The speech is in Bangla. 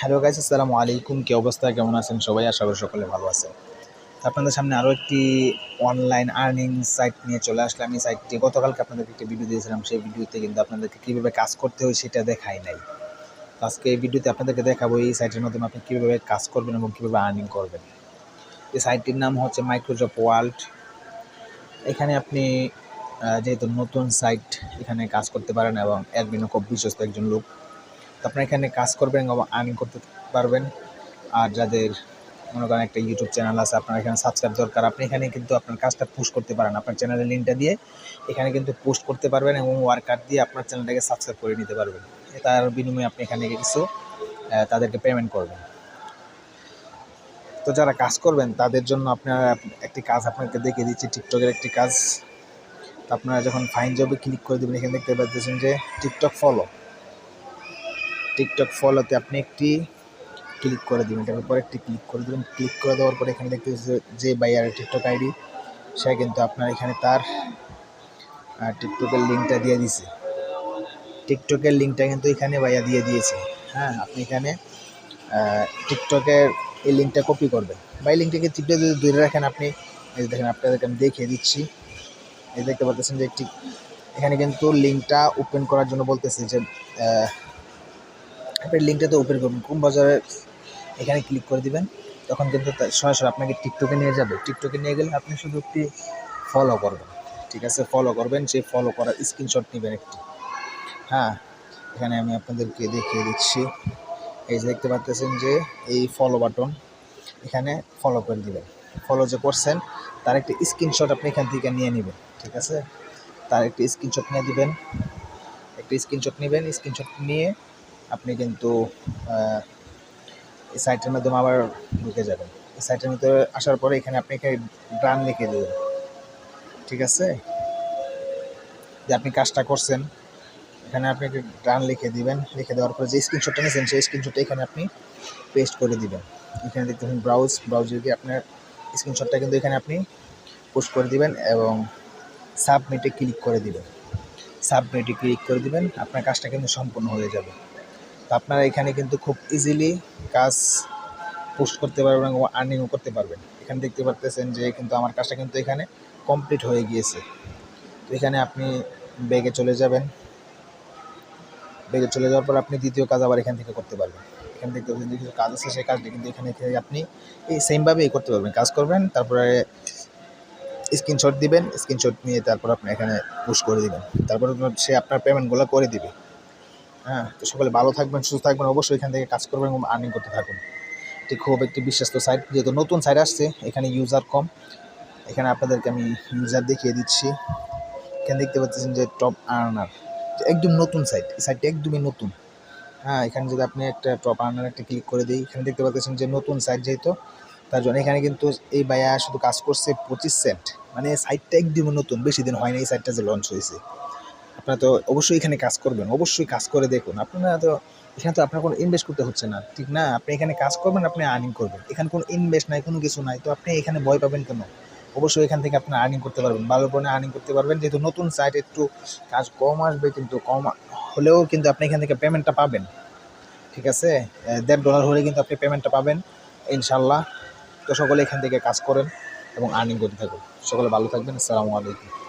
হ্যালো গাইস, আসসালামু আলাইকুম। কি অবস্থা? কেমন আছেন সবাই? আশা করি সকলে ভালো আছেন। আপনাদের সামনে আরও একটি অনলাইন আর্নিং সাইট নিয়ে চলে আসলাম। এই সাইটটি গতকালকে আপনাদেরকে একটি ভিডিও দিয়েছিলাম। সেই ভিডিওতে কিন্তু আপনাদেরকে কীভাবে কাজ করতে হয় সেটা দেখাই নাই। আজকে এই ভিডিওতে আপনাদেরকে দেখাবো এই সাইটের মাধ্যমে আপনি কীভাবে কাজ করবেন এবং কীভাবে আর্নিং করবেন। এই সাইটটির নাম হচ্ছে মাইক্রোজব ওয়ার্ল্ড এখানে আপনি যেহেতু নতুন সাইট এখানে কাজ করতে পারেন এবং অ্যাডমিনও খুব বিশ্বস্ত একজন লোক। আপনার এখানে কাজ করবেন এবং আর্নিং করতে পারবেন। আর যাদের, মনে করেন একটা ইউটিউব চ্যানেল আছে, আপনার এখানে সাবস্ক্রাইব দরকার, আপনি এখানে কিন্তু আপনার কাজটা পুশ করতে পারেন। আপনার চ্যানেলের লিঙ্কটা দিয়ে এখানে কিন্তু পোস্ট করতে পারবেন এবং ওয়ার্কার দিয়ে আপনার চ্যানেলটাকে সাবস্ক্রাইব করে নিতে পারবেন। তার বিনিময়ে আপনি এখানে কিছু তাদেরকে পেমেন্ট করবেন। তো যারা কাজ করবেন, তাদের জন্য আপনার একটি কাজ আপনাকে দেখিয়ে দিচ্ছি টিকটকের একটি কাজ। তো আপনারা যখন ফাইন জবে ক্লিক করে দেবেন, এখানে দেখতে পাচ্ছেন যে টিকটক ফলো টিকটক ফলোতে আপনি একটি ক্লিক করে দেবেন তারপর একটি ক্লিক করে দেবেন। ক্লিক করে দেওয়ার পরে এখানে দেখতে যে বাইয়ার টিকটক আইডি, সে কিন্তু আপনার এখানে তার টিকটকের লিঙ্কটা দিয়ে দিছে। টিকটকের লিঙ্কটা কিন্তু এখানে বাইয়া দিয়ে দিয়েছে। হ্যাঁ আপনি এখানে টিকটকের এই লিঙ্কটা কপি করবেন। বা এই লিঙ্কটাকে চিপে যদি দূরে রাখেন আপনি, এই দেখেন আপনাদেরকে আমি দেখিয়ে দিচ্ছি। এই দেখতে পাচ্ছেন যে একটি এখানে কিন্তু লিঙ্কটা ওপেন করার জন্য বলতেছে যে আপনি লিঙ্কটাতে ওপেন করবেন কোন বাজারে এখানে ক্লিক করে দিবেন, তখন কিন্তু সরাসরি আপনাকে টিকটকে নিয়ে যাবে। টিকটকে নিয়ে গেলে আপনি শুধু একটি ফলো করবেন। ঠিক আছে? ফলো করবেন, সেই ফলো করার স্ক্রিনশট নেবেন একটি। হ্যাঁ? এখানে আমি আপনাদেরকে দেখিয়ে দিচ্ছি। এই যে দেখতে পাচ্ছেন যে এই ফলো বাটন এখানে ফলো করে দিবেন। ফলো যে করছেন, তার একটি স্ক্রিনশট আপনি এখান থেকে নিয়ে নেবেন। ঠিক আছে? তার একটি স্ক্রিনশট নিয়ে দিবেন। একটি স্ক্রিনশট নেবেন স্ক্রিনশট নিয়ে আপনি কিন্তু এই সাইটের মাধ্যমে আবার ঢুকে যাবেন। এই সাইটের ভিতরে আসার পরে এখানে আপনি ডান লিখে দেবেন। ঠিক আছে? যে আপনি কাজটা করছেন, এখানে আপনি ডান লিখে দিবেন। লিখে দেওয়ার পরে যে স্ক্রিনশটটা নিয়েছেন, সেই স্ক্রিনশটটা এখানে আপনি পেস্ট করে দিবেন। এখানে দেখতে পাচ্ছেন ব্রাউজ ব্রাউজে গিয়ে আপনার স্ক্রিনশটটা কিন্তু এখানে আপনি পোস্ট করে দিবেন এবং সাবমিটে ক্লিক করে দিবেন। সাবমিটে ক্লিক করে দিবেন, আপনার কাজটা কিন্তু সম্পূর্ণ হয়ে যাবে। তো আপনারা এখানে কিন্তু খুব ইজিলি কাজ পোস্ট করতে পারবেন এবং আর্নিংও করতে পারবেন। এখানে দেখতে পারতেছেন যে কিন্তু আমার কাজটা কিন্তু এখানে কমপ্লিট হয়ে গিয়েছে। তো এখানে আপনি ব্যাগে চলে যাবেন। ব্যাগে চলে যাওয়ার পর আপনি দ্বিতীয় কাজ আবার এখান থেকে করতে পারবেন। এখানে দেখতে পাচ্ছেন যে কিছু কাজ আছে, সেই কাজটা কিন্তু এখানে থেকে আপনি এই সেমভাবেই করতে পারবেন। কাজ করবেন, তারপরে স্ক্রিনশট দিবেন স্ক্রিনশট নিয়ে তারপর আপনি এখানে পুশ করে দিবেন। তারপরে সে আপনার পেমেন্টগুলো করে দিবে। হ্যাঁ তো সকলে ভালো থাকবেন, সুস্থ থাকবেন, অবশ্যই এখান থেকে কাজ করবেন এবং আর্নিং করতে থাকুন। এটি খুব একটি বিশ্বস্ত সাইট যেহেতু নতুন সাইট আসছে, এখানে ইউজার কম। এখানে আপনাদেরকে আমি ইউজার দেখিয়ে দিচ্ছি। এখানে দেখতে পাচ্ছেন যে টপ আর্নার একদম নতুন সাইট এই সাইটটা একদমই নতুন। হ্যাঁ এখানে যদি আপনি একটা টপ আর্নার একটা ক্লিক করে দিই, এখানে দেখতে পাচ্ছেন যে নতুন সাইট যেহেতু, তার জন্য এখানে কিন্তু এই বায়া শুধু কাজ করছে পঁচিশ সেন্ট মানে সাইটটা একদমই নতুন, বেশি দিন হয়নি এই সাইটটা যে লঞ্চ হয়েছে। আপনারা তো অবশ্যই এখানে কাজ করবেন, অবশ্যই কাজ করে দেখুন। আপনারা তো, এখানে তো আপনার কোনো ইনভেস্ট করতে হচ্ছে না, ঠিক না? আপনি এখানে কাজ করবেন, আপনি আর্নিং করবেন। এখানে কোনো ইনভেস্ট নাই, কোনো কিছু নাই, তো আপনি এখানে ভয় পাবেন কেন? অবশ্যই এখান থেকে আপনি আর্নিং করতে পারবেন, ভালো পরিমাণে আর্নিং করতে পারবেন। যেহেতু নতুন সাইট একটু কাজ কম আসবে, কিন্তু কম হলেও কিন্তু আপনি এখান থেকে পেমেন্টটা পাবেন, ঠিক আছে? দেড় ডলার হলে কিন্তু আপনি পেমেন্টটা পাবেন ইনশাল্লাহ তো সকলে এখান থেকে কাজ করেন এবং আর্নিং করতে থাকুন। সকলে ভালো থাকবেন, আসসালামু আলাইকুম।